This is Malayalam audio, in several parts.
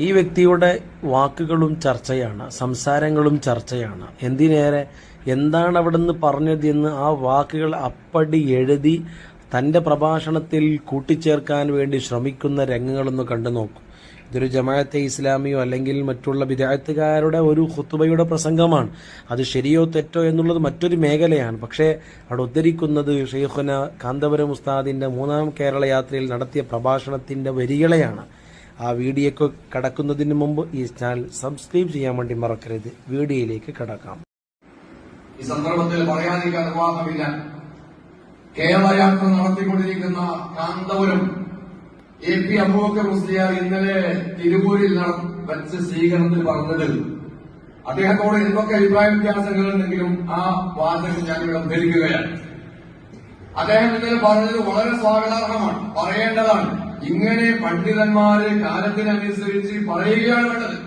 ഈ വ്യക്തിയുടെ വാക്കുകളും ചർച്ചയാണ് സംസാരങ്ങളും ചർച്ചയാണ്. എന്തിനേറെ? എന്താണ് അവിടുന്ന് പറഞ്ഞത് എന്ന് ആ വാക്കുകൾ അപ്പടി എഴുതി തന്റെ പ്രഭാഷണത്തിൽ കൂട്ടിച്ചേർക്കാൻ വേണ്ടി ശ്രമിക്കുന്ന രംഗങ്ങളൊന്ന് കണ്ടു നോക്കും. ഇതൊരു ജമാഅത്തെ ഇസ്ലാമിയോ അല്ലെങ്കിൽ മറ്റുള്ള വിദ്യാർത്ഥികാരുടെ ഒരു ഹുത്തുബയുടെ പ്രസംഗമാണ്. അത് ശരിയോ തെറ്റോ എന്നുള്ളത് മറ്റൊരു മേഖലയാണ്. പക്ഷേ അവിടെ ഉദ്ധരിക്കുന്നത് ഷെയ്ഖുന കാന്തപുരം ഉസ്താദിന്റെ മൂന്നാം കേരള യാത്രയിൽ നടത്തിയ പ്രഭാഷണത്തിന്റെ വരികളെയാണ്. ആ വീഡിയോക്ക് കടക്കുന്നതിന് മുമ്പ് ഈ ചാനൽ സബ്സ്ക്രൈബ് ചെയ്യാൻ വേണ്ടി മറക്കരുത്. വീഡിയോയിലേക്ക് കടക്കാം. ഈ സന്ദർഭത്തിൽ പറയാതിരിക്കാൻ നിർവാഹമില്ല കേരളയാത്ര നടത്തിക്കൊണ്ടിരിക്കുന്ന കാന്തപുരം എ പി അബൂബക്കർ മുസ്ലിയാർ ഇന്നലെ തിരുവൂരിൽ വെച്ച് സ്വീകരണത്തിൽ പറഞ്ഞത് അദ്ദേഹത്തോട് എന്തൊക്കെ അഭിപ്രായ വ്യത്യാസങ്ങളുണ്ടെങ്കിലും ആ വാചകം ഞാനിവിടെ ഉദ്ധരിക്കുകയാണ്. അദ്ദേഹം ഇന്നലെ പറഞ്ഞത് വളരെ സ്വാഗതാർഹമാണ് പറയേണ്ടതാണ്. ഇങ്ങനെ പണ്ഡിതന്മാര് കാലത്തിനനുസരിച്ച് പറയുകയാണ് വേണ്ടത്.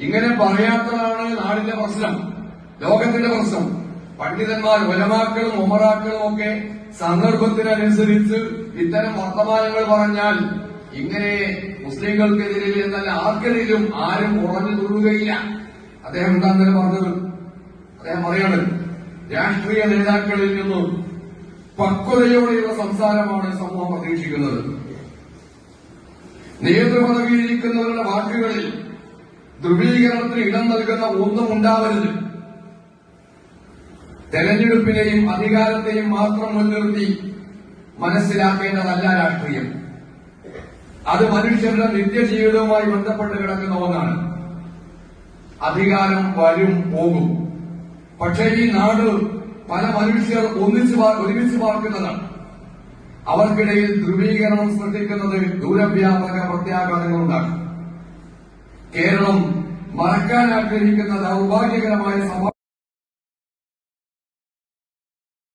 ഇങ്ങനെ പറയാത്തതാണ് നാടിന്റെ പ്രശ്നം ലോകത്തിന്റെ പ്രശ്നം. പണ്ഡിതന്മാർ ഒലമാക്കളും ഉമറാക്കളും ഒക്കെ സന്ദർഭത്തിനനുസരിച്ച് ഇത്തരം വർത്തമാനങ്ങൾ പറഞ്ഞാൽ ഇങ്ങനെ മുസ്ലിങ്ങൾക്കെതിരെ എന്നല്ല ആർക്കെതിരും ആരും ഉറഞ്ഞു തുള്ളുകയില്ല അദ്ദേഹം എന്താ പറഞ്ഞത്? അദ്ദേഹം പറയാണ് രാഷ്ട്രീയ നേതാക്കളിൽ നിന്നും പക്വതയോടെയുള്ള സംസാരമാണ് സമൂഹം പ്രതീക്ഷിക്കുന്നത്. നേതൃപദവിയിരിക്കുന്നവരുടെ വാക്കുകളിൽ ധ്രുവീകരണത്തിന് ഇടം നൽകുന്ന ഒന്നും ഉണ്ടാവരുത്. തെരഞ്ഞെടുപ്പിനെയും അധികാരത്തെയും മാത്രം മുൻനിർത്തി മനസ്സിലാക്കേണ്ടതല്ല രാഷ്ട്രീയം. അത് മനുഷ്യരുടെ നിത്യജീവിതവുമായി ബന്ധപ്പെട്ട് കിടക്കുന്ന ഒന്നാണ്. അധികാരം വരും പോകും. പക്ഷേ ഈ നാട് പല മനുഷ്യർ ഒന്നിച്ചു ഒരുമിച്ച് പാർക്കുന്നതാണ്. അവർക്കിടയിൽ ധ്രുവീകരണം സൃഷ്ടിക്കുന്നത് ദൂരവ്യാപക പ്രത്യാഘാതങ്ങൾ ഉണ്ടാക്കും കേരളം മറക്കാൻ ആഗ്രഹിക്കുന്ന ദൗർഭാഗ്യകരമായ സംഭവം